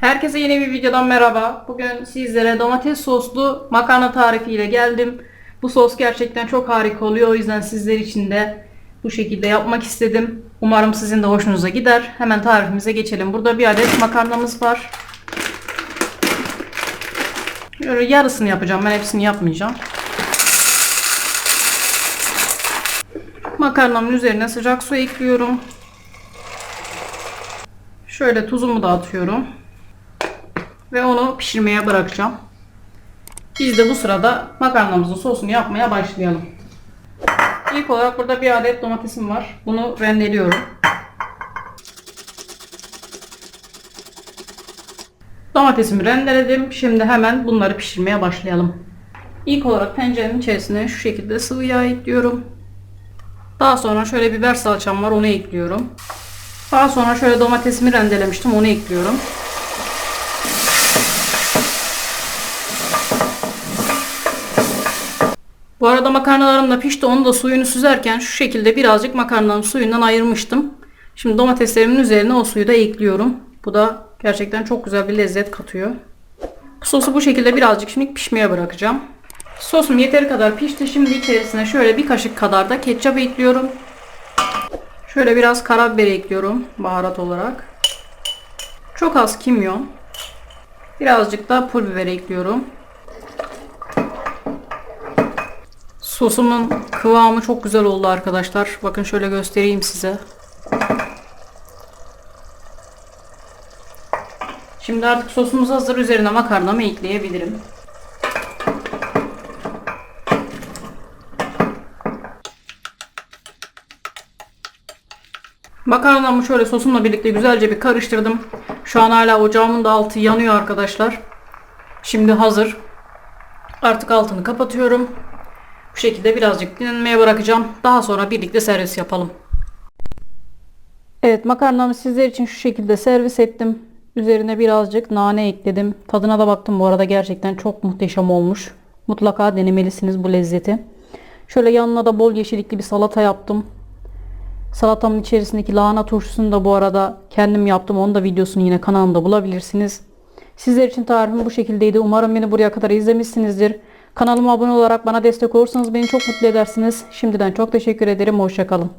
Herkese yeni bir videodan merhaba. Bugün sizlere domates soslu makarna tarifiyle geldim. Bu sos gerçekten çok harika oluyor. O yüzden sizler için de bu şekilde yapmak istedim. Umarım sizin de hoşunuza gider. Hemen tarifimize geçelim. Burada bir adet makarnamız var. Böyle yarısını yapacağım. Ben hepsini yapmayacağım. Makarnamın üzerine sıcak su ekliyorum. Şöyle tuzumu da atıyorum. Ve onu pişirmeye bırakacağım. Biz de bu sırada makarnamızın sosunu yapmaya başlayalım. İlk olarak burada bir adet domatesim var. Bunu rendeliyorum. Domatesimi rendeledim. Şimdi hemen bunları pişirmeye başlayalım. İlk olarak tencerenin içerisine şu şekilde sıvı yağ ekliyorum. Daha sonra şöyle biber salçam var onu ekliyorum. Daha sonra şöyle domatesimi rendelemiştim onu ekliyorum. Bu arada makarnalarım da pişti. Onu da suyunu süzerken şu şekilde birazcık makarnanın suyundan ayırmıştım. Şimdi domateslerimin üzerine o suyu da ekliyorum. Bu da gerçekten çok güzel bir lezzet katıyor. Sosu bu şekilde birazcık şimdi pişmeye bırakacağım. Sosum yeteri kadar pişti. Şimdi içerisine şöyle bir kaşık kadar da ketçap ekliyorum. Şöyle biraz karabiber ekliyorum baharat olarak. Çok az kimyon. Birazcık da pul biber ekliyorum. Sosumun kıvamı çok güzel oldu arkadaşlar. Bakın şöyle göstereyim size. Şimdi artık sosumuz hazır. Üzerine makarnamı ekleyebilirim. Makarnamı şöyle sosumla birlikte güzelce bir karıştırdım. Şu an hala ocağımın da altı yanıyor arkadaşlar. Şimdi hazır. Artık altını kapatıyorum. Bu şekilde birazcık dinlenmeye bırakacağım. Daha sonra birlikte servis yapalım. Evet makarnamı sizler için şu şekilde servis ettim. Üzerine birazcık nane ekledim. Tadına da baktım bu arada gerçekten çok muhteşem olmuş. Mutlaka denemelisiniz bu lezzeti. Şöyle yanına da bol yeşillikli bir salata yaptım. Salatamın içerisindeki lahana turşusunu da bu arada kendim yaptım. Onun da videosunu yine kanalımda bulabilirsiniz. Sizler için tarifim bu şekildeydi. Umarım beni buraya kadar izlemişsinizdir. Kanalıma abone olarak bana destek olursanız beni çok mutlu edersiniz. Şimdiden çok teşekkür ederim. Hoşçakalın.